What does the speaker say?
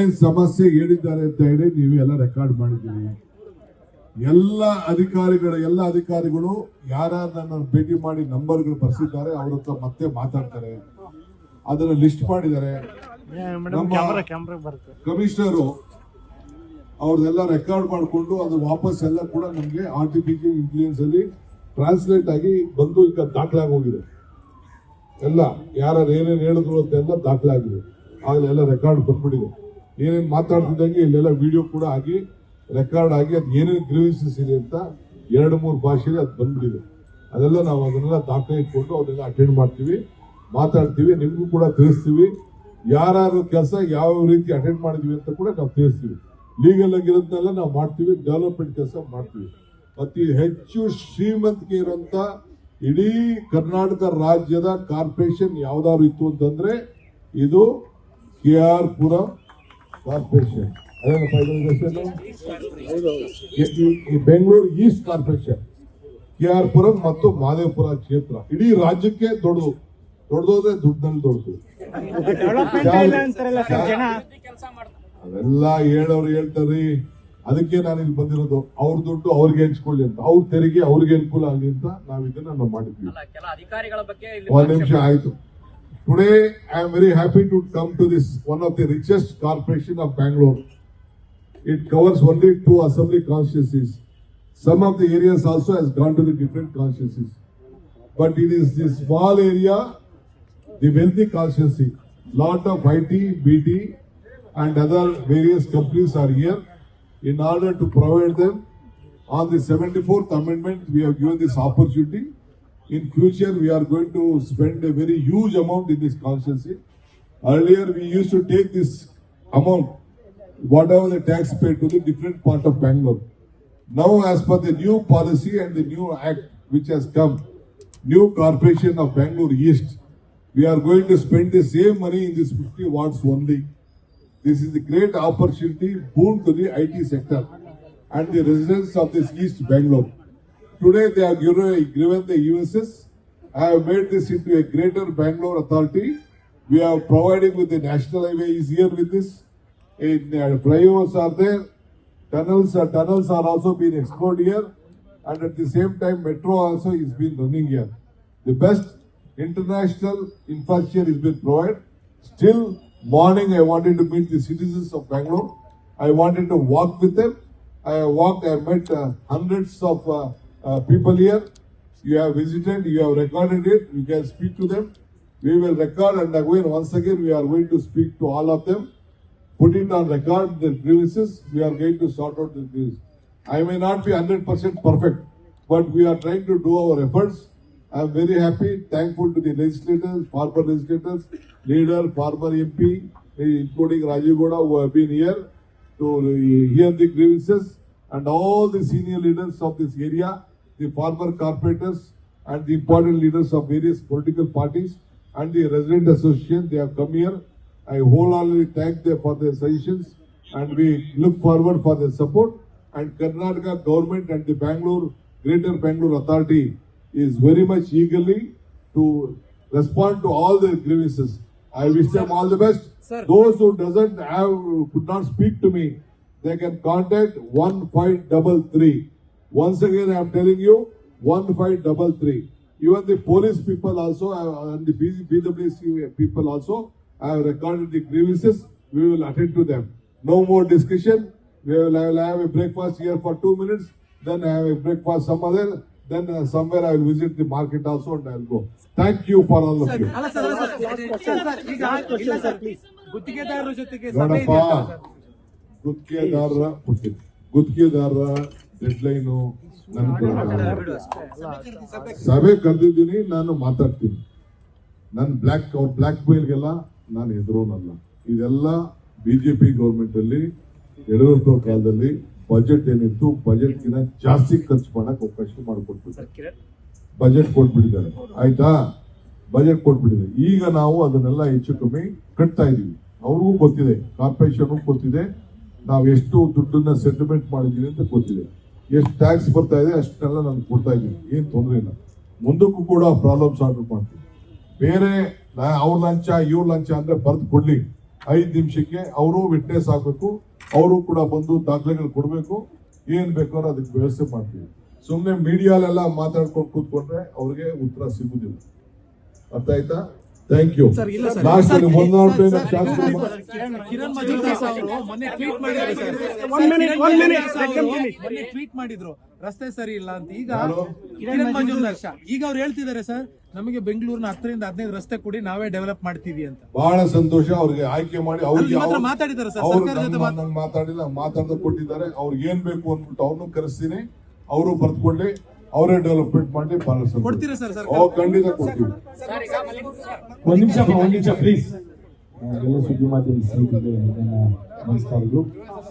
ಸಮಸ್ಯೆ ಹೇಳಿದ್ದಾರೆ ಅಂತ ಹೇಳಿ ನೀವು ಎಲ್ಲ ರೆಕಾರ್ಡ್ ಮಾಡಿದ್ದೀರಿ. ಎಲ್ಲ ಅಧಿಕಾರಿಗಳು ಎಲ್ಲ ಅಧಿಕಾರಿಗಳು ಯಾರ್ಯಾರು ನನ್ನ ಭೇಟಿ ಮಾಡಿ ನಂಬರ್ಗಳು ಬರ್ಸಿದ್ದಾರೆ ಅವ್ರ ಹತ್ರ ಮತ್ತೆ ಮಾತಾಡ್ತಾರೆ. ಅದನ್ನ ಲಿಸ್ಟ್ ಮಾಡಿದ್ದಾರೆ. ಕಮಿಷನರು ಅವ್ರದೆಲ್ಲ ರೆಕಾರ್ಡ್ ಮಾಡಿಕೊಂಡು ಅದು ವಾಪಸ್ ಎಲ್ಲ ಕೂಡ ನಮಗೆ ಆರ್ಟಿಫಿಷಿಯಲ್ ಇಂಟೆಲಿಜೆನ್ಸ್ ಅಲ್ಲಿ ಟ್ರಾನ್ಸ್ಲೇಟ್ ಆಗಿ ಬಂದು ಈಗ ದಾಖಲಾಗಿ ಹೋಗಿದೆ ಎಲ್ಲ ಯಾರು ಏನೇನು ಹೇಳಿದ್ರು ಅಂತೆಲ್ಲ ದಾಖಲಾಗಿದೆ. ಆಗಲೇ ಎಲ್ಲ ರೆಕಾರ್ಡ್ ಬಂದ್ಬಿಟ್ಟಿದೆ. ಏನೇನು ಮಾತಾಡ್ತಿದ್ದಂಗೆ ಇಲ್ಲೆಲ್ಲ ವಿಡಿಯೋ ಕೂಡ ಆಗಿ ರೆಕಾರ್ಡ್ ಆಗಿ ಅದು ಏನೇನು ಗ್ರೀವಿಸಸ್ ಇದೆ ಅಂತ ಎರಡು ಮೂರು ಭಾಷೆಯಲ್ಲಿ ಅದು ಬಂದ್ಬಿಟ್ಟಿದೆ. ಅದೆಲ್ಲ ನಾವು ಅದನ್ನೆಲ್ಲ ದಾಖಲೆ ಇಟ್ಕೊಂಡು ಅದನ್ನೆಲ್ಲ ಅಟೆಂಡ್ ಮಾಡ್ತೀವಿ, ಮಾತಾಡ್ತೀವಿ, ನಿಮಗೂ ಕೂಡ ತಿಳಿಸ್ತೀವಿ. ಯಾರು ಕೆಲಸ ಯಾವ ರೀತಿ ಅಟೆಂಡ್ ಮಾಡಿದ್ವಿ ಅಂತ ಕೂಡ ನಾವು ತಿಳಿಸ್ತೀವಿ. ಲೀಗಲ್ ಆಗಿರೋದನ್ನೆಲ್ಲ ನಾವು ಮಾಡ್ತೀವಿ ಡೆವಲಪ್ಮೆಂಟ್ ಕೆಲಸ ಮಾಡ್ತೀವಿ. ಅತಿ ಹೆಚ್ಚು ಶ್ರೀಮಂತಿಕೆ ಇರುವಂತ ಇಡೀ ಕರ್ನಾಟಕ ರಾಜ್ಯದ ಕಾರ್ಪೊರೇಷನ್ ಯಾವ್ದಾದ್ರು ಇತ್ತು ಅಂತಂದ್ರೆ ಇದು ಕೆ ಆರ್ ಪುರಂ ಕಾರ್ಪೊರೇಷನ್? ಈ- Bengaluru east corporation K R Puram ಮತ್ತು ಮಾದೇವಪುರ ಕ್ಷೇತ್ರ. ಇಡೀ ರಾಜ್ಯಕ್ಕೆ ದೊಡ್ಡದು. ದೊಡ್ಡದೋದ್ರೆ ದುಡ್ಡಲ್ಲಿ ದೊಡ್ಡದು. ಡೆವಲಪ್ಮೆಂಟ್ ಇಲ್ಲ ಅಂತಾರಲ್ಲ ಸರ್ ಜನ. ಅವೆಲ್ಲ ಹೇಳೋರು ಹೇಳ್ತಾರೆ. ಅದಕ್ಕೆ ನಾನು ಇಲ್ಲಿ ಬಂದಿರೋದು. ಅವ್ರ ದುಡ್ಡು ಅವ್ರಿಗೆ ಹಂಚ್ಕೊಳ್ಳಿ ಅಂತ. ಅವ್ರ ತೆರಿಗೆ ಅವ್ರಿಗೆ ಅನುಕೂಲ ಆಗಲಿ ಅಂತ ನಾವು ಇದನ್ನ ನಾವು ಮಾಡಿದ್ವಿ ಅಲ್ಲ ಕೆಲ ಅಧಿಕಾರಿಗಳ ಬಗ್ಗೆ ಇಲ್ಲಿ ಒಂದ್ ನಿಮಿಷ ಆಯ್ತು. Today, I am very happy to come to this, one of the richest corporation of Bangalore. It covers only two assembly constituencies. Some of the areas also has gone to the different constituencies. But it is this small area, the wealthy constituency. Lot of IT, BT and other various companies are here in order to provide them on the 74th amendment we have given this opportunity in future, we are going to spend a very huge amount in this constituency. Earlier, we used to take this amount, whatever the tax paid to the different part of Bangalore. Now, as per the new policy and the new act which has come, new corporation of Bangalore East, we are going to spend the same money in this 50 wards only. This is a great opportunity, boon to the IT sector and the residents of this East Bangalore. Today they have given, given the USS. I have made this into a greater Bangalore authority. We are providing with the national highway is here with this. In uh, flyovers are there. Tunnels, uh, tunnels are also being explored here. And at the same time, metro also is being running here. The best international infrastructure is being provided. Still, morning I wanted to meet the citizens of Bangalore. I wanted to walk with them. I walked, I met uh, hundreds of uh, uh, people here. You have visited, you have recorded it, you can speak to them. We will record and again, once again, we are going to speak to all of them. Put it on record, the grievances, we are going to sort out the grievances. I may not be hundred percent perfect, but we are trying to do our efforts. I am very happy, thankful to the legislators, former legislators, leader, former MP, including Rajiv Gowda who have been here to hear the grievances and all the senior leaders of this area, the former corporators and the important leaders of various political parties and the resident association, they have come here. I wholeheartedly thank them for their suggestions and we look forward for their support. And Karnataka government and the Bangalore, Greater Bangalore Authority is very much eagerly to respond to all the grievances. I wish them all the best. Sir. Those who doesn't have, could not speak to me, they can contact one five double three. Once again, I am telling you, one five double three. Even the police people also uh, and the B- BWC people also have recorded the grievances. We will attend to them. No more discussion. We will, I will have a breakfast here for two minutes. Then I have a breakfast some other. Then uh, somewhere I will visit the market also and I will go. Thank you for all of you. ಅಲ್ಲ sir ಅಲ್ಲ sir sir ಈಗ ಇಲ್ಲ sir ಗುತ್ತಿಗೆದಾರರ ಜೊತೆಗೆ ಸಭೆ ನೋಡಪ್ಪ ಇದೆ ಅಂತ ಸರ್. ಗುತ್ತಿಗೆದಾರರ ಗುತ್ತಿಗೆದಾರರ ಡೆಡ್ ಲೈನು ಸಭೆ ಕರೆದಿದ್ದೀನಿ ನಾನು ಮಾತಾಡ್ತೀನಿ. ನನ್ನ ಬ್ಲ್ಯಾಕ್ ಅವ್ರ ಬ್ಲ್ಯಾಕ್ ಮೇಲ್ಗೆಲ್ಲ ನಾನು ಎದುರೋನಲ್ಲ ಇದೆಲ್ಲ ಬಿಜೆಪಿ ಗೌರ್ಮೆಂಟ್ ಅಲ್ಲಿ ಯಡಿಯೂರಪ್ಪ ಕಾಲದಲ್ಲಿ ಬಜೆಟ್ ಏನಿತ್ತು ಬಜೆಟ್ ಗಿನ ಜಾಸ್ತಿ ಖರ್ಚು ಮಾಡಕ್ ಅವಕಾಶ ಮಾಡಿಕೊಟ್ಬಿಟ್ಟು ಬಜೆಟ್ ಕೊಟ್ಬಿಟ್ಟಿದ್ದಾರೆ. ಆಯ್ತಾ? ಬಜೆಟ್ ಕೊಟ್ಬಿಟ್ಟಿದೆ ಈಗ ನಾವು ಅದನ್ನೆಲ್ಲ ಹೆಚ್ಚು ಕಮ್ಮಿ ಕಟ್ತಾ ಇದೀವಿ. ಅವ್ರಿಗೂ ಗೊತ್ತಿದೆ ಕಾರ್ಪೊರೇಷನ್ ಗೊತ್ತಿದೆ. ನಾವು ಎಷ್ಟು ದುಡ್ಡನ್ನ ಸೆಟಲ್ಮೆಂಟ್ ಮಾಡಿದೀವಿ ಅಂತ ಗೊತ್ತಿದೆ. ಎಷ್ಟು ಟ್ಯಾಕ್ಸ್ ಬರ್ತಾ ಇದೆ ಅಷ್ಟೆಲ್ಲ ನಾನು ಕೊಡ್ತಾ ಇದ್ದೀನಿ. ಏನು ತೊಂದರೆ ಇಲ್ಲ. ಮುಂದಕ್ಕೂ ಕೂಡ ಪ್ರಾಬ್ಲಮ್ ಸಾಲ್ವ್ ಮಾಡ್ತೀನಿ. ಬೇರೆ ಅವ್ರ ಲಂಚ, ಇವ್ರ ಲಂಚ ಅಂದ್ರೆ ಬರೆದು ಕೊಡ್ಲಿ. ಐದು ನಿಮಿಷಕ್ಕೆ ಅವರು ವಿಟ್ನೆಸ್ ಆಗಬೇಕು. ಅವರು ಕೂಡ ಬಂದು ದಾಖಲೆಗಳು ಕೊಡಬೇಕು. ಏನು ಬೇಕೋ ಅದಕ್ಕೆ ವ್ಯವಸ್ಥೆ ಮಾಡ್ತೀವಿ. ಸುಮ್ಮನೆ ಮೀಡಿಯಾಲೆಲ್ಲ ಮಾತಾಡ್ಕೊಂಡು ಕೂತ್ಕೊಂಡ್ರೆ ಅವ್ರಿಗೆ ಉತ್ತರ ಸಿಗುದಿಲ್ಲ. ಅರ್ಥ ಆಯ್ತಾ? ಥ್ಯಾಂಕ್ ಯು ಸರ್, ಇಲ್ಲ ಸರ್. ಲಾಸ್ಟ್ ಸರ್, ಒಂದಾರು ಸರ್, ಶಾಸಕರು ಕಿರಣ್ ಮಜುಮ್ದಾರ್ ಅವರು ಮೊನ್ನೆ ಟ್ವೀಟ್ ಮಾಡಿದ್ರು ಸರ್. One minute, Kiran one minute, Majumdar let them ಅವರು finish. ಮೊನ್ನೆ ಟ್ವೀಟ್ ಮಾಡಿದ್ರು. ರಸ್ತೆ ಸರಿ ಇಲ್ಲ ಅಂತ. ಈಗ? ಕಿರಣ್ ಮಜುಂದರ್ ಶಾ ಈಗ ಅವ್ರು ಹೇಳ್ತಿದ್ದಾರೆ ಸರ್ ನಮಗೆ ಬೆಂಗಳೂರಿನ ಹತ್ತರಿಂದ ಹದಿನೈದು ರಸ್ತೆ ಕೊಡಿ ನಾವೇ ಡೆವಲಪ್ ಮಾಡ್ತೀವಿ ಅಂತ. ಬಹಳ ಸಂತೋಷ ಅವ್ರಿಗೆ ಆಯ್ಕೆ ಮಾಡಿ ಅವ್ರಿಗೆ ಅವ್ರು- ಮಾತಾಡಿದ್ದಾರೆ ಸರ್, ಅವ್ರು ಸರ್ಕಾರದ ಜೊತೆ ಮಾತಾಡಿಲ್ಲ ಮಾತಾಡ್ದ ಕೊಟ್ಟಿದ್ದಾರೆ. ಅವ್ರಿಗೆ ಏನ್ ಬೇಕು ಅಂದ್ಬಿಟ್ಟು ಅವ್ರನ್ನು ಕರೆಸ್ತೀನಿ. ಅವರು ಬರ್ತ್ಕೊಳ್ಳಿ ಅವರೇ ಡೆವಲಪ್ಮೆಂಟ್ ಮಾಡಿ ಬಹಳ ಕೊಡ್ತೀರಾ ಸರ್? ಓ, ಖಂಡಿತ ಕೊಡ್ತೀವಿ. ಒಂದ್ ನಿಮಿಷ ಒಂದ್ ನಿಮಿಷ ಪ್ಲೀಸ್ ಎಲ್ಲ ಸುದ್ದಿ ಮಾಧ್ಯಮ ಸ್ನೇಹಿತರಿಗೆ ನನ್ನ ನಮಸ್ಕಾರಗಳು.